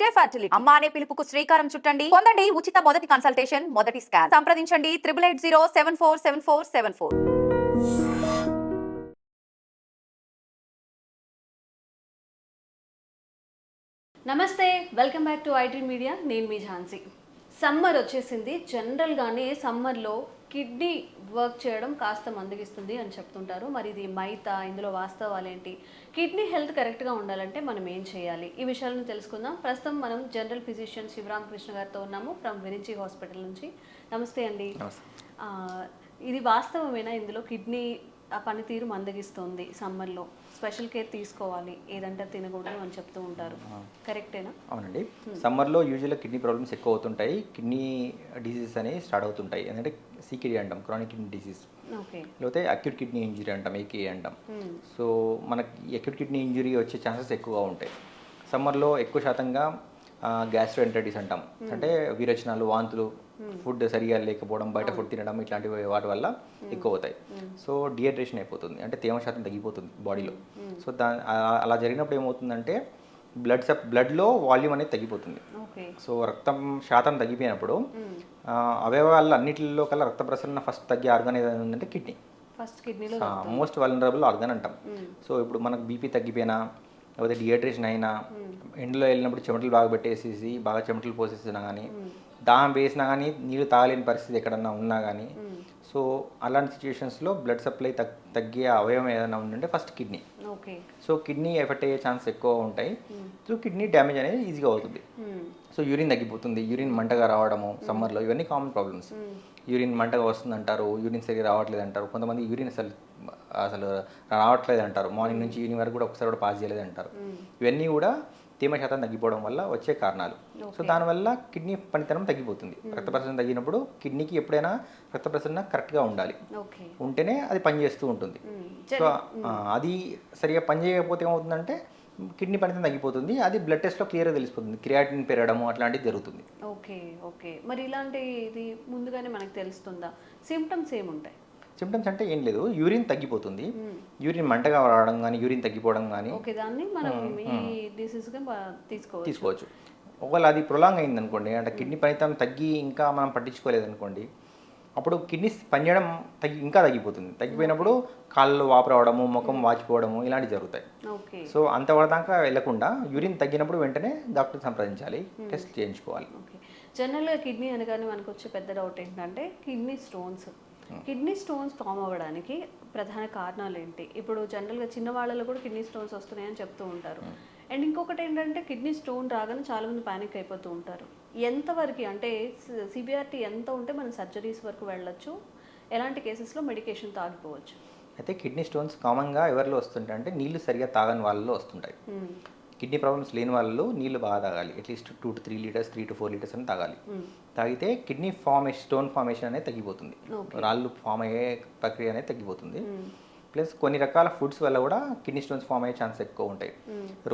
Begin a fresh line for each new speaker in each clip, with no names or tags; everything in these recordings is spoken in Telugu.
వింటే ఫర్టిలిటీ. అమ్మ అనే పిలుపుకు శ్రీకారం చుట్టండి. పొందండి ఉచిత మొదటి కన్సల్టేషన్ మొదటి స్కాన్. సంప్రదించండి triple eight zero seven four seven four seven four
నమస్తే welcome back to IT media. నేను మీ ఝాన్సీ. సమ్మర్ వచ్చేసింది. జనరల్గానే సమ్మర్లో కిడ్నీ వర్క్ చేయడం కాస్త మందగిస్తుంది అని చెప్తుంటారు. మరి ఇది మైత ఇందులో వాస్తవాలేంటి కిడ్నీ హెల్త్ కరెక్ట్గా ఉండాలంటే మనం ఏం చేయాలి? ఈ విషయాలను తెలుసుకుందాం. ప్రస్తుతం మనం జనరల్ ఫిజిషియన్ శివరామకృష్ణ గారితో ఉన్నాము ఫ్రమ్ విరించి హాస్పిటల్ నుంచి. నమస్తే అండి. ఇది వాస్తవమేనా? ఇందులో కిడ్నీ ఆ పనితీరు మందగిస్తుంది సమ్మర్లో. స్పెషల్ కేర్ తీసుకోవాలి. ఏదంటే తినకూడదు అని చెప్తూ ఉంటారు. కరెక్టేనా?
అవునండి. సమ్మర్లో యూజువల్గా కిడ్నీ ప్రాబ్లమ్స్ ఎక్కువ అవుతుంటాయి. కిడ్నీ డిసీజెస్ అనేవి స్టార్ట్ అవుతుంటాయి. ఎందుకంటే సీకిడి అంటాం క్రానిక్ కిడ్నీ డిసీజ్ లేకపోతే అక్యూట్ కిడ్నీ ఇంజరీ అంటాం ఏకే అంటాం. సో మనకి అక్యూట్ కిడ్నీ ఇంజరీ వచ్చే ఛాన్సెస్ ఎక్కువగా ఉంటాయి. సమ్మర్లో ఎక్కువ శాతంగా గ్యాస్ట్రోఎంటైటిస్ అంటాం. అంటే విరచనాలు వాంతులు ఫుడ్ సరిగా లేకపోవడం బయట ఫుడ్ తినడం ఇట్లాంటివి వాటి వల్ల ఎక్కువ అవుతాయి. సో డిహైడ్రేషన్ అయిపోతుంది. అంటే తేమ శాతం తగ్గిపోతుంది బాడీలో. సో దా అలా జరిగినప్పుడు ఏమవుతుందంటే బ్లడ్ సప్ బ్లడ్లో వాల్యూమ్ అనేది తగ్గిపోతుంది. సో రక్తం శాతం తగ్గిపోయినప్పుడు ఆ, అవయవాల అన్నిటిలో కల్లా రక్త ప్రసరణ ఫస్ట్ తగ్గే ఆర్గాన్ ఏదైనా ఉందంటే కిడ్నీ
ఫస్ట్ కిడ్నీలో
మోస్ట్ వలనరబుల్ ఆర్గాన్ అంటాం. సో ఇప్పుడు మనకు బీపీ తగ్గిపోయినా లేకపోతే డిహైడ్రేషన్ అయినా ఎండలో వెళ్ళినప్పుడు చెమటలు బాగా పెట్టేసేసి బాగా చెమటలు పోసేసినా కానీ దాహం వేసినా కానీ నీళ్ళు తాగలేని పరిస్థితి ఎక్కడన్నా ఉన్నా కానీ సో అలాంటి సిచ్యువేషన్స్లో బ్లడ్ సప్లై తగ్ తగ్గే అవయవం ఏదైనా ఉందంటే first kidney.
Okay.
So kidney effect అయ్యే ఛాన్స్ ఎక్కువ ఉంటాయి. సో కిడ్నీ డ్యామేజ్ అనేది ఈజీగా అవుతుంది. సో యూరిన్ తగ్గిపోతుంది. యూరిన్ మంటగా రావడము సమ్మర్లో ఇవన్నీ కామన్ ప్రాబ్లమ్స్. యూరిన్ మంటగా వస్తుంది అంటారు యూరిన్ సరిగ్గా రావట్లేదు అంటారు కొంతమంది యూరిన్ అసలు అసలు రావట్లేదు అంటారు మార్నింగ్ నుంచి ఈవినింగ్ వరకు కూడా ఒకసారి కూడా పాస్ చేయలేదు అంటారు ఇవన్నీ కూడా తేమ శాతం తగ్గిపోవడం వల్ల వచ్చే కారణాలు. సో దానివల్ల కిడ్నీ పనితనం తగ్గిపోతుంది. రక్త ప్రసరణ తగ్గినప్పుడు కిడ్నీకి ఎప్పుడైనా రక్త ప్రసరణ కరెక్ట్గా ఉండాలి. ఉంటేనే అది పనిచేస్తూ ఉంటుంది. సో అది సరిగా పని చేయకపోతే ఏమవుతుందంటే కిడ్నీ పనితనం తగ్గిపోతుంది. అది బ్లడ్ టెస్ట్లో క్లియర్గా తెలిసిపోతుంది. క్రియాటిన్ పెరగడము అట్లాంటివి జరుగుతుంది.
Okay okay. మరి ఇలాంటి ఇది ముందుగానే మనకు తెలుస్తుందా? సిమ్టమ్స్ ఏముంటాయి?
సిమ్టమ్స్ అంటే ఏం లేదు. యూరిన్ తగ్గిపోతుంది. యూరిన్ మంటగా రావడం కానీ యూరిన్ తగ్గిపోవడం కానీ
ఓకే దాన్ని మనం ఈ డిసీజ్గా తీసుకోవచ్చు.
తీసుకోవచ్చు. ఒకవేళ అది ప్రొలాంగ్ అయింది అనుకోండి అంటే కిడ్నీ పనితనం తగ్గి ఇంకా మనం పట్టించుకోలేదు అనుకోండి అప్పుడు కిడ్నీ పనిచేయడం తగ్గి ఇంకా తగ్గిపోతుంది. తగ్గిపోయినప్పుడు కాళ్ళు వాపు రావడము ముఖం వాచిపోవడము ఇలాంటివి జరుగుతాయి.
ఓకే.
సో అంతవరదాకా వెళ్ళకుండా యూరిన్ తగ్గినప్పుడు వెంటనే డాక్టర్ సంప్రదించాలి. టెస్ట్ చేయించుకోవాలి.
జనరల్గా కిడ్నీ అనగానే మనకు వచ్చే పెద్ద డౌట్ ఏంటంటే kidney stones kidney stones form అవ్వడానికి ప్రధాన కారణాలు ఏంటి? ఇప్పుడు జనరల్గా చిన్న వాళ్ళలో కూడా కిడ్నీ స్టోన్స్ వస్తున్నాయని చెప్తూ ఉంటారు. అండ్ ఇంకొకటి ఏంటంటే కిడ్నీ స్టోన్ రాగానే చాలా మంది పానిక్ అయిపోతూ ఉంటారు. ఎంతవరకు అంటే సిబిఆర్టీ ఎంత ఉంటే మనం సర్జరీస్ వరకు వెళ్ళొచ్చు. ఎలాంటి కేసెస్లో మెడికేషన్ తాగిపోవచ్చు.
అయితే కిడ్నీ స్టోన్స్ కామన్గా ఎవరిలో వస్తుంటాయి అంటే నీళ్ళు సరిగా తాగని వాళ్ళలో వస్తుంటాయి.
మ్మ్.
కిడ్నీ ప్రాబ్లమ్స్ లేని వాళ్ళు నీళ్ళు బాగా తాగాలి. At least two to three litres three to four litres అని తాగాలి. తాగితే కిడ్నీ ఫార్మేషన్ స్టోన్ ఫార్మేషన్ అనేది తగ్గిపోతుంది. రాళ్ళు ఫామ్ అయ్యే ప్రక్రియ అనేది తగ్గిపోతుంది. ప్లస్ కొన్ని రకాల ఫుడ్స్ వల్ల కూడా కిడ్నీ స్టోన్స్ ఫామ్ అయ్యే ఛాన్స్ ఎక్కువ ఉంటాయి.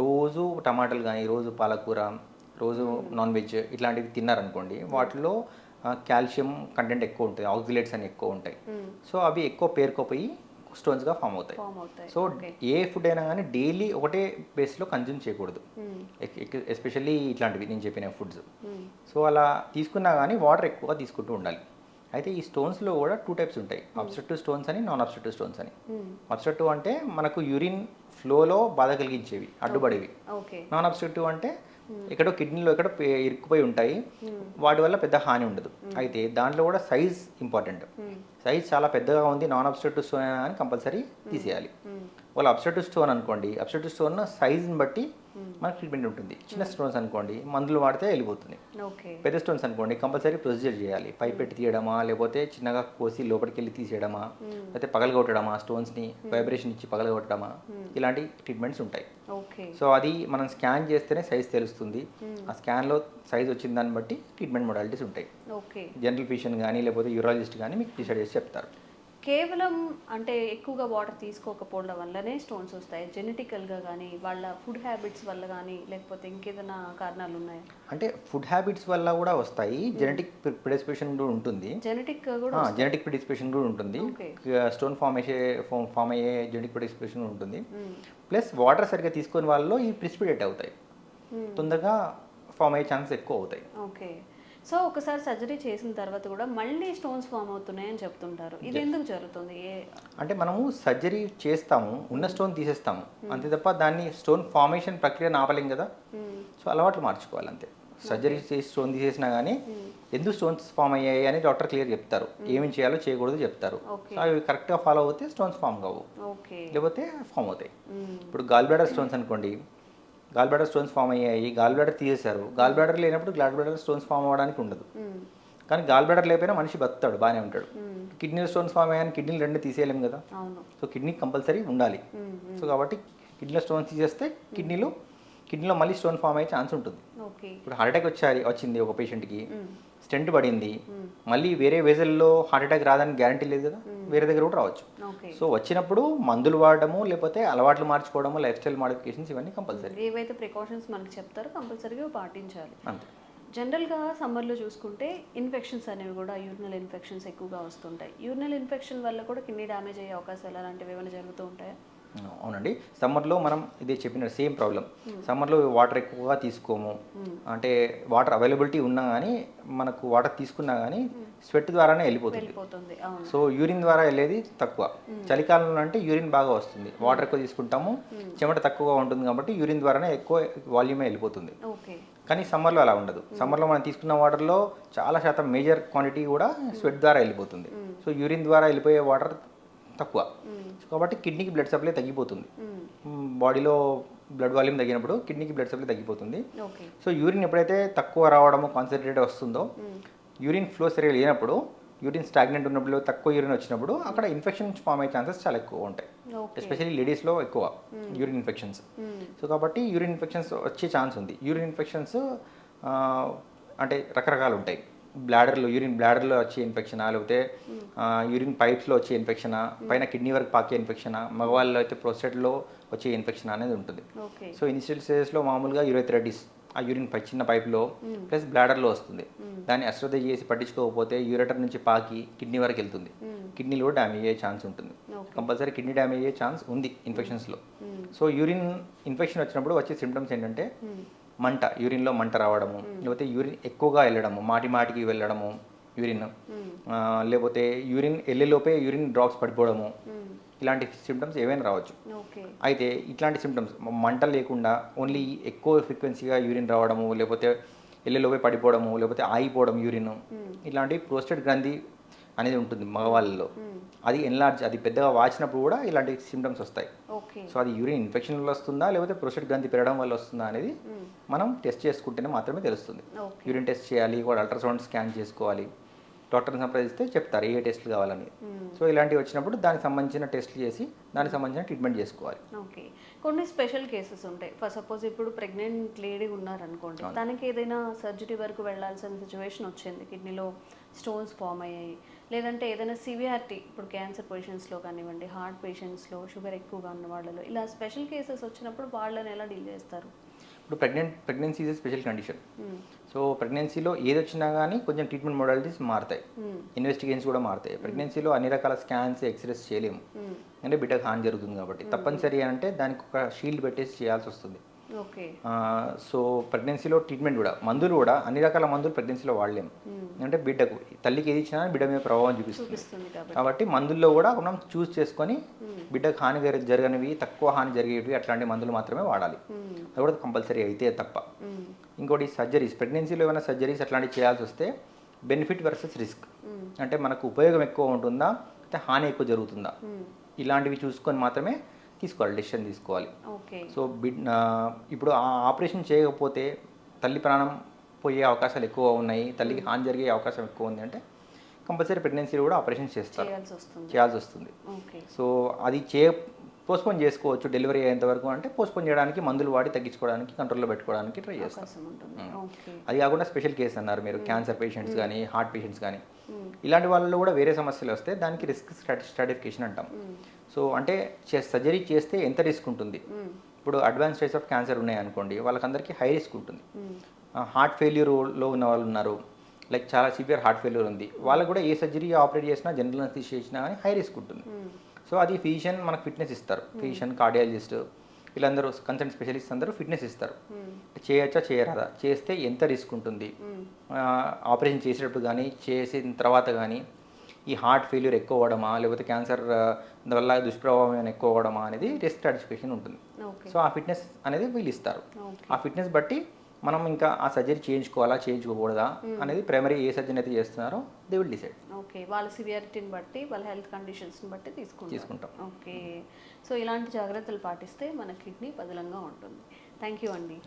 రోజు టమాటాలు కానీ రోజు పాలకూర రోజు నాన్ వెజ్ ఇట్లాంటివి తిన్నారనుకోండి వాటిలో కాల్షియం కంటెంట్ ఎక్కువ ఉంటుంది. ఆక్సిలేట్స్ అని ఎక్కువ ఉంటాయి. సో అవి ఎక్కువ పేరుకోపోయి స్టోన్స్గా ఫామ్ అవుతాయి.
ఫామ్ అవుతాయి.
సో ఏ ఫుడ్ అయినా కానీ డైలీ ఒకటే బేస్లో కన్జ్యూమ్ చేయకూడదు. ఎస్పెషల్లీ ఇట్లాంటివి నేను చెప్పిన ఫుడ్స్ సో అలా తీసుకున్నా కానీ వాటర్ ఎక్కువగా తీసుకుంటూ ఉండాలి. అయితే ఈ స్టోన్స్లో కూడా టూ టైప్స్ ఉంటాయి. అబ్స్ట్రక్టివ్ స్టోన్స్ అని నాన్ అబ్స్ట్రక్టివ్ స్టోన్స్ అని అబ్స్ట్రక్టివ్ అంటే మనకు యూరిన్ ఫ్లోలో బాధ కలిగించేవి అడ్డుపడేవి. నాన్ అబ్స్ట్రక్టివ్ అంటే ఎక్కడో కిడ్నీలో ఎక్కడో ఇరుక్కుపోయి ఉంటాయి. వాటి వల్ల పెద్ద హాని ఉండదు. అయితే దాంట్లో కూడా సైజ్ ఇంపార్టెంట్. సైజ్ చాలా పెద్దగా ఉంది నాన్ అబ్స్ట్రక్టివ్ అని కంపల్సరీ తీసేయాలి. వాళ్ళు అబ్స్ట్రక్టివ్ స్టోన్ అనుకోండి అబ్స్ట్రక్టివ్ స్టోన్ సైజ్ని బట్టి మనకు ట్రీట్మెంట్ ఉంటుంది. చిన్న స్టోన్స్ అనుకోండి మందులు వాడితే వెళ్ళిపోతుంది. పెద్ద స్టోన్స్ అనుకోండి కంపల్సరీ ప్రొసీజర్ చేయాలి. పైప్ పెట్టి తీయడమా లేకపోతే చిన్నగా కోసి లోపలికి వెళ్ళి తీసేయడమా లేకపోతే పగలగొట్టడమా స్టోన్స్ని వైబ్రేషన్ ఇచ్చి పగలగొట్టడమా ఇలాంటి ట్రీట్మెంట్స్ ఉంటాయి. సో అది మనం స్కాన్ చేస్తేనే సైజ్ తెలుస్తుంది. ఆ స్కాన్లో సైజ్ వచ్చిన దాన్ని బట్టి ట్రీట్మెంట్ మొడాలిటీస్ ఉంటాయి. జనరల్ ఫిజిషియన్ కానీ లేకపోతే యూరాలజిస్ట్ కానీ మీకు డిసైడ్ చేసి చెప్తారు.
కేవలం అంటే ఎక్కువగా వాటర్ తీసుకోకపోవడం వల్లనే స్టోన్స్ వస్తాయి. జెనెటికల్గా కానీ వాళ్ళ ఫుడ్ హ్యాబిట్స్ వల్ల కానీ లేకపోతే ఇంకేదైనా కారణాలు ఉన్నాయా
అంటే ఫుడ్ హ్యాబిట్స్ వల్ల కూడా వస్తాయి. జెనెటిక్ ప్రిడిస్పిరేషన్ కూడా ఉంటుంది.
జెనెటిక్ కూడా
జెనెటిక్ ప్రిడిస్పిరేషన్ కూడా ఉంటుంది. స్టోన్ ఫామ్ అయ్యే ఫామ్ అయ్యే జెనెటిక్ ప్రిడిస్పిరేషన్ కూడా ఉంటుంది. ప్లస్ వాటర్ సరిగ్గా తీసుకొని వాళ్ళలో ఈ ప్రిసిపిటేట్ అవుతాయి. తొందరగా ఫామ్ అయ్యే ఛాన్సెస్ ఎక్కువ అవుతాయి.
ఓకే సో ఒకసారి సర్జరీ చేసిన తర్వాత కూడా మళ్ళీ స్టోన్స్ ఫామ్ అవుతున్నాయి అని చెప్తుంటారు. ఇది ఎందుకు జరుగుతుంది? ఏ
అంటే మనము సర్జరీ చేస్తాము ఉన్న స్టోన్ తీసేస్తాము. అంతే తప్ప దాన్ని స్టోన్ ఫార్మేషన్ ప్రక్రియ ఆపలేం కదా?
మ్మ్.
సో అలవాట్లు మార్చుకోవాలి అంతే సర్జరీ చేసి స్టోన్ తీసేసినా కానీ ఎందుకు స్టోన్స్ ఫామ్ అయ్యాయి అని డాక్టర్ క్లియర్ చెప్తారు. ఏమేమి చేయాలో చేయకూడదు చెప్తారు. సో అవి కరెక్ట్గా ఫాలో అవుతే స్టోన్స్ ఫామ్ కావు.
ఓకే
లేకపోతే ఫామ్ అవుతాయి. ఇప్పుడు గాల్ బ్లాడర్ స్టోన్స్ అనుకోండి గాల్ బ్లాడర్ స్టోన్స్ ఫామ్ అయ్యాయి గాల్ బ్లాడర్ తీసేశారు. గాల్ బ్లాడర్ లేనప్పుడు గాల్ బ్లాడర్ స్టోన్స్ ఫామ్ అవ్వడానికి ఉండదు. కానీ గాల్ బ్లాడర్ లేకపోయినా మనిషి బతుకుతాడు బాగానే ఉంటాడు. కిడ్నీ స్టోన్స్ ఫామ్ అయ్యాయని కిడ్నీలు రెండు తీసేయలేం కదా. సో కిడ్నీ కంపల్సరీ ఉండాలి. సో కాబట్టి కిడ్నీలో స్టోన్స్ తీసేస్తే కిడ్నీలో కిడ్నీలో మళ్ళీ స్టోన్ ఫామ్ అయ్యే ఛాన్స్ ఉంటుంది. ఇప్పుడు హార్ట్ అటాక్ వచ్చాయి వచ్చింది ఒక పేషెంట్కి. స్టెంట్ పడింది. మళ్ళీ వేరే వేజల్లో హార్ట్ అటాక్ రాదని గ్యారంటీ లేదు కదా? వేరే దగ్గర కూడా రావచ్చు. సో వచ్చినప్పుడు మందులు వాడడము లేకపోతే అలవాట్లు మార్చుకోవడము లైఫ్ స్టైల్ మాడిఫికేషన్స్ ఇవన్నీ కంపల్సరీ.
ఏవైతే ప్రికాషన్స్ మనకి చెప్తారో కంపల్సరీగా పాటించాలి.
అంతే.
జనరల్గా సమ్మర్లో చూసుకుంటే ఇన్ఫెక్షన్స్ అనేవి కూడా యూరినల్ ఇన్ఫెక్షన్స్ ఎక్కువగా వస్తుంటాయి. యూరినల్ ఇన్ఫెక్షన్ వల్ల కూడా కిడ్నీ డ్యామేజ్ అయ్యే అవకాశాలు అలాంటివి ఏమైనా జరుగుతూ ఉంటాయా?
అవునండి. సమ్మర్లో మనం ఇదే చెప్పిన సేమ్ ప్రాబ్లం సమ్మర్లో వాటర్ ఎక్కువగా తీసుకోము. అంటే వాటర్ అవైలబిలిటీ ఉన్నా కానీ మనకు వాటర్ తీసుకున్నా కానీ స్వెట్ ద్వారానే వెళ్ళిపోతుంది. సో యూరిన్ ద్వారా వెళ్ళేది తక్కువ. చలికాలంలో అంటే యూరిన్ బాగా వస్తుంది. వాటర్ ఎక్కువ తీసుకుంటాము. చెమట తక్కువగా ఉంటుంది కాబట్టి యూరిన్ ద్వారానే ఎక్కువ వాల్యూమే వెళ్ళిపోతుంది. కానీ సమ్మర్లో అలా ఉండదు. సమ్మర్లో మనం తీసుకున్న వాటర్లో చాలా శాతం మేజర్ క్వాంటిటీ కూడా స్వెట్ ద్వారా వెళ్ళిపోతుంది. సో యూరిన్ ద్వారా వెళ్ళిపోయే వాటర్ తక్కువ. సో కాబట్టి కిడ్నీకి బ్లడ్ సప్లై తగ్గిపోతుంది. బాడీలో బ్లడ్ వాల్యూమ్ తగ్గినప్పుడు కిడ్నీకి బ్లడ్ సప్లై తగ్గిపోతుంది. సో యూరిన్ ఎప్పుడైతే తక్కువ రావడము కాన్సన్ట్రేట్ వస్తుందో యూరిన్ ఫ్లో సరిగా లేనప్పుడు యూరిన్ స్టాగ్నెంట్ ఉన్నప్పుడు తక్కువ యూరిన్ వచ్చినప్పుడు అక్కడ ఇన్ఫెక్షన్స్ ఫామ్ అయ్యే ఛాన్సెస్ చాలా ఎక్కువ ఉంటాయి. ఎస్పెషల్లీ లేడీస్లో ఎక్కువ యూరిన్ ఇన్ఫెక్షన్స్. సో కాబట్టి యూరిన్ ఇన్ఫెక్షన్స్ వచ్చే ఛాన్స్ ఉంది. యూరిన్ ఇన్ఫెక్షన్స్ అంటే రకరకాలు ఉంటాయి. బ్లాడర్లో యూరిన్ బ్లాడర్లో వచ్చే ఇన్ఫెక్షనా లేకపోతే యూరిన్ పైప్స్లో వచ్చే ఇన్ఫెక్షనా పైన కిడ్నీ వరకు పాకే ఇన్ఫెక్షనా మగవాళ్ళలో అయితే ప్రోస్టేట్లో వచ్చే ఇన్ఫెక్షన్ అనేది ఉంటుంది. సో ఇనిషియల్ స్టేజెస్లో మామూలుగా యూరోథెరటిస్ ఆ యూరిన్ పై చిన్న పైప్లో ప్లస్ బ్లాడర్లో వస్తుంది. దాన్ని అశ్రద్ధ చేసి పట్టించుకోకపోతే యూరేటర్ నుంచి పాకి కిడ్నీ వరకు వెళ్తుంది. కిడ్నీలో కూడా డ్యామేజ్ అయ్యే ఛాన్స్ ఉంటుంది. కంపల్సరీ కిడ్నీ డ్యామేజ్ అయ్యే ఛాన్స్ ఉంది ఇన్ఫెక్షన్స్లో. సో యూరిన్ ఇన్ఫెక్షన్ వచ్చినప్పుడు వచ్చే సిమ్టమ్స్ ఏంటంటే మంట యూరిన్లో మంట రావడము లేకపోతే యూరిన్ ఎక్కువగా వెళ్ళడము మాటి మాటికి వెళ్ళడము యూరిన్ లేకపోతే యూరిన్ వెళ్ళేలోపే యూరిన్ డ్రాప్స్ పడిపోవడము. ఇలాంటి సిమ్టమ్స్ ఏవైనా రావచ్చు. అయితే ఇట్లాంటి సిమ్టమ్స్ మంట లేకుండా ఓన్లీ ఎక్కువ ఫ్రీక్వెన్సీగా యూరిన్ రావడము లేకపోతే ఎల్లెలోపే పడిపోవడము లేకపోతే ఆగిపోవడం యూరిన్ ఇలాంటి ప్రోస్టేట్ గ్రంథి అనేది ఉంటుంది మగవాళ్ళలో. అది ఎన్లార్జ్ అది పెద్దగా వాచినప్పుడు కూడా ఇలాంటి సిమ్టమ్స్ వస్తాయి. సో అది యూరిన్ ఇన్ఫెక్షన్ వల్ల వస్తుందా లేకపోతే ప్రోస్టేట్ గ్రంథి పెరగడం వల్ల వస్తుందా అనేది మనం టెస్ట్ చేసుకుంటేనే మాత్రమే తెలుస్తుంది. యూరిన్ టెస్ట్ చేయాలి కూడా అల్ట్రాసౌండ్ స్కాన్ చేసుకోవాలి. డాక్టర్ని సంప్రదిస్తే చెప్తారు ఏ టెస్ట్లు కావాలని. సో ఇలాంటివి వచ్చినప్పుడు దానికి సంబంధించిన టెస్ట్లు చేసి దానికి సంబంధించిన ట్రీట్మెంట్ చేసుకోవాలి.
ఓకే. కొన్ని స్పెషల్ కేసెస్ ఉంటాయి. ఫర్ సపోజ్ ఇప్పుడు ప్రెగ్నెంట్ లేడీ ఉన్నారనుకోండి తనకి ఏదైనా సర్జరీ వరకు వెళ్ళాల్సిన సిచ్యువేషన్ వచ్చింది. కిడ్నీలో స్టోన్స్ ఫామ్ అయ్యాయి. లేదంటే ఏదైనా సివియారిటీ ఇప్పుడు క్యాన్సర్ పేషెంట్స్లో కానివ్వండి హార్ట్ పేషెంట్స్లో షుగర్ ఎక్కువగా ఉన్న వాళ్ళలో ఇలా స్పెషల్ కేసెస్ వచ్చినప్పుడు వాళ్ళని ఎలా డీల్ చేస్తారు?
ఇప్పుడు pregnant pregnancy is special condition. So ప్రెగ్నెన్సీలో ఏది వచ్చినా కానీ కొంచెం ట్రీట్మెంట్ మోడాలిటీస్ మారుతాయి. ఇన్వెస్టిగేషన్స్ కూడా మారుతాయి. ప్రెగ్నెన్సీలో అన్ని రకాల స్కాన్స్ ఎక్స్రేస్ చేయలేము.
మ్మ్.
అంటే బిడ్డకు హాని జరుగుతుంది కాబట్టి. తప్పనిసరి అంటే దానికి ఒక షీల్డ్ పెట్టేసి చేయాల్సి వస్తుంది. సో ప్రెగ్నెన్సీలో ట్రీట్మెంట్ కూడా మందులు కూడా అన్ని రకాల మందులు ప్రెగ్నెన్సీలో వాడలేము అంటే బిడ్డకు తల్లికి ఏది ఇచ్చినా బిడ్డ మీద ప్రభావం చూపిస్తుంది.
కాబట్టి.
మందుల్లో కూడా మనం చూస్ చేసుకొని బిడ్డకు హాని జరి- జరగనివి తక్కువ హాని జరిగేవి అట్లాంటి మందులు మాత్రమే వాడాలి.
మ్మ్.
అది కూడా కంపల్సరీ అయితే తప్ప. ఇంకోటి సర్జరీస్ ప్రెగ్నెన్సీలో ఏమైనా సర్జరీస్ అట్లాంటివి చేయాల్సి వస్తే బెనిఫిట్ వర్సెస్ రిస్క్. అంటే మనకు ఉపయోగం ఎక్కువ ఉంటుందా అయితే హాని ఎక్కువ జరుగుతుందా. ఇలాంటివి చూసుకొని మాత్రమే తీసుకోవాలి డెసిషన్ తీసుకోవాలి.
ఓకే.
సో బిడ్ ఇప్పుడు ఆ ఆపరేషన్ చేయకపోతే తల్లి ప్రాణం పోయే అవకాశాలు ఎక్కువ ఉన్నాయి తల్లికి హాని జరిగే అవకాశం ఎక్కువ ఉంది అంటే కంపల్సరీ ప్రెగ్నెన్సీలో కూడా ఆపరేషన్ చేస్తారు.
చేయాల్సి వస్తుంది.
సో అది చే పోస్ట్పోన్ చేసుకోవచ్చు డెలివరీ అయ్యేంత వరకు అంటే పోస్ట్పోన్ చేయడానికి మందులు వాడి తగ్గించుకోవడానికి కంట్రోల్లో పెట్టుకోవడానికి ట్రై చేస్తాం. అది కాకుండా స్పెషల్ కేసు అన్నారు మీరు క్యాన్సర్ పేషెంట్స్ కానీ హార్ట్ పేషెంట్స్ కానీ. ఇలాంటి వాళ్ళలో కూడా వేరే సమస్యలు వస్తే దానికి రిస్క్ స్ట్రాటిఫికేషన్ అంటాం. సో అంటే సర్జరీ చేస్తే ఎంత రిస్క్ ఉంటుంది? ఇప్పుడు అడ్వాన్స్ స్టేజ్ ఆఫ్ క్యాన్సర్ ఉన్నాయి అనుకోండి వాళ్ళకందరికీ హై రిస్క్ ఉంటుంది. హార్ట్ ఫెయిల్యూర్లో ఉన్న వాళ్ళు ఉన్నారు. లైక్ చాలా సివియర్ హార్ట్ ఫెయిల్యూర్ ఉంది. వాళ్ళకు కూడా ఏ సర్జరీ ఆపరేట్ చేసినా జనరల్ చేసినా కానీ హై రిస్క్ ఉంటుంది. సో అది ఫిజిషియన్ మనకు ఫిట్నెస్ ఇస్తారు. ఫిజిషియన్ కార్డియాలజిస్ట్ వీళ్ళందరూ కన్సల్ట్ స్పెషలిస్ట్ అందరూ ఫిట్నెస్ ఇస్తారు. చేయొచ్చా చేయరాదా? చేస్తే ఎంత రిస్క్ ఉంటుంది? ఆ, ఆపరేషన్ చేసేటప్పుడు కానీ చేసిన తర్వాత కానీ ఈ హార్ట్ ఫెయిల్యూర్ ఎక్కువ అవ్వడమా? లేకపోతే క్యాన్సర్ వల్ల దుష్ప్రభావం ఎక్కువ అవ్వడమా అనేది రిస్క్ స్ట్రాటిఫికేషన్ ఉంటుంది. సో ఆ ఫిట్నెస్ అనేది వీళ్ళు ఇస్తారు. ఆ ఫిట్నెస్ బట్టి మనం ఇంకా ఆ సర్జరీ చేయించుకోవాలా చేయించుకోకూడదా అనేది ప్రైమరీ ఏ సర్జన్ అయితే చేస్తున్నారో దే విల్ డిసైడ్
ఓకే వాళ్ళ సివియారిటీని బట్టి వాళ్ళ హెల్త్ కండిషన్స్ని బట్టి తీసుకుంటాం
తీసుకుంటాం.
ఓకే సో ఇలాంటి జాగ్రత్తలు పాటిస్తే మన కిడ్నీ పదిలంగా ఉంటుంది. థ్యాంక్ యూ అండి.